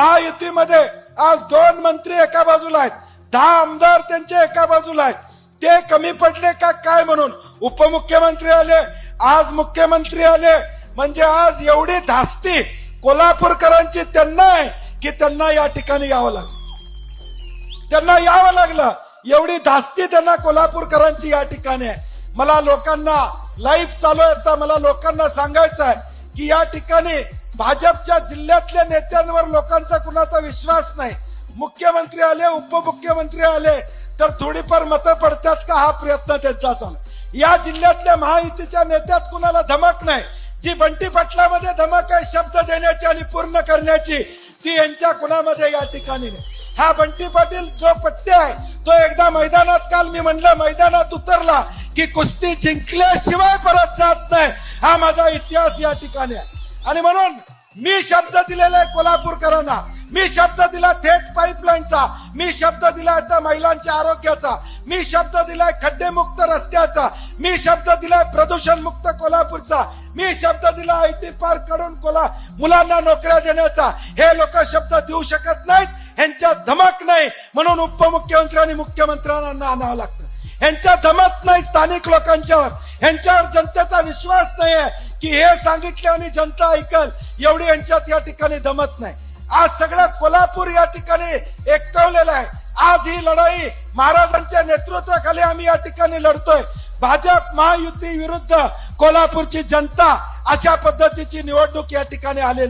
महायुतीमध्ये आज दोन मंत्री एका बाजूला आहेत. दहा आमदार त्यांचे एका बाजूला आहेत. ते कमी पडले का काय म्हणून? उपमुख्यमंत्री आले आज मुख्यमंत्री आले. म्हणजे आज एवढी धास्ती कोल्हापूरकरांची त्यांना आहे की त्यांना या ठिकाणी यावं लागलं. त्यांना यावं लागलं. एवढी धास्ती त्यांना कोल्हापूरकरांची या ठिकाणी आहे. मला लोकांना लाईफ चालू आहे. आता मला लोकांना सांगायचं आहे की या ठिकाणी भाजपच्या जिल्ह्यातल्या नेत्यांवर लोकांचा कुणाचा विश्वास नाही. मुख्यमंत्री आले उपमुख्यमंत्री आले तर थोडीफार मतं पडतात का? हा प्रयत्न त्यांचा चालू या जिल्ह्यातल्या महायुतीच्या नेत्यात कुणाला धमक नाही? जी बंटी पाटलामध्ये धमक आहे शब्द देण्याची आणि पूर्ण करण्याची ती यांच्या कुणामध्ये या ठिकाणी नाही. हा बंटी पाटील जो पट्टे आहे तो एकदा मैदानात काल मी म्हणलं मैदानात उतरला की कुस्ती जिंकल्याशिवाय परत जात नाही. हा माझा इतिहास या ठिकाणी आहे. आणि म्हणून मी शब्द दिलेला आहे कोल्हापूरकरांना. मी शब्द दिला थेट पाईपलाईनचा मी शब्द दिला आता महिलांच्या आरोग्याचा. मी शब्द दिलाय खड्डेमुक्त रस्त्याचा. मी शब्द दिलाय प्रदूषण मुक्त कोल्हापूरचा. मी शब्द दिला आय टी पार्ककडून कोला मुलांना नोकऱ्या देण्याचा. हे लोक शब्द देऊ शकत नाहीत. ह्यांच्या धमक नाही. म्हणून उपमुख्यमंत्री आणि मुख्यमंत्र्यांना आणावं लागतं. ह्यांच्या धमक नाही स्थानिक लोकांच्यावर. ह्यांच्यावर जनतेचा विश्वास नाही आहे की हे सांगितले आणि जनता ऐकल एवढी यांच्यात या ठिकाणी दमत नाही. आज सगळं कोल्हापूर या ठिकाणी एकटवलेलं आहे. आज ही लढाई महाराजांच्या नेतृत्वाखाली आम्ही या ठिकाणी लढतोय. भाजप महायुती विरुद्ध कोल्हापूरची जनता अशा पद्धतीची निवडणूक या ठिकाणी आलेली आहे.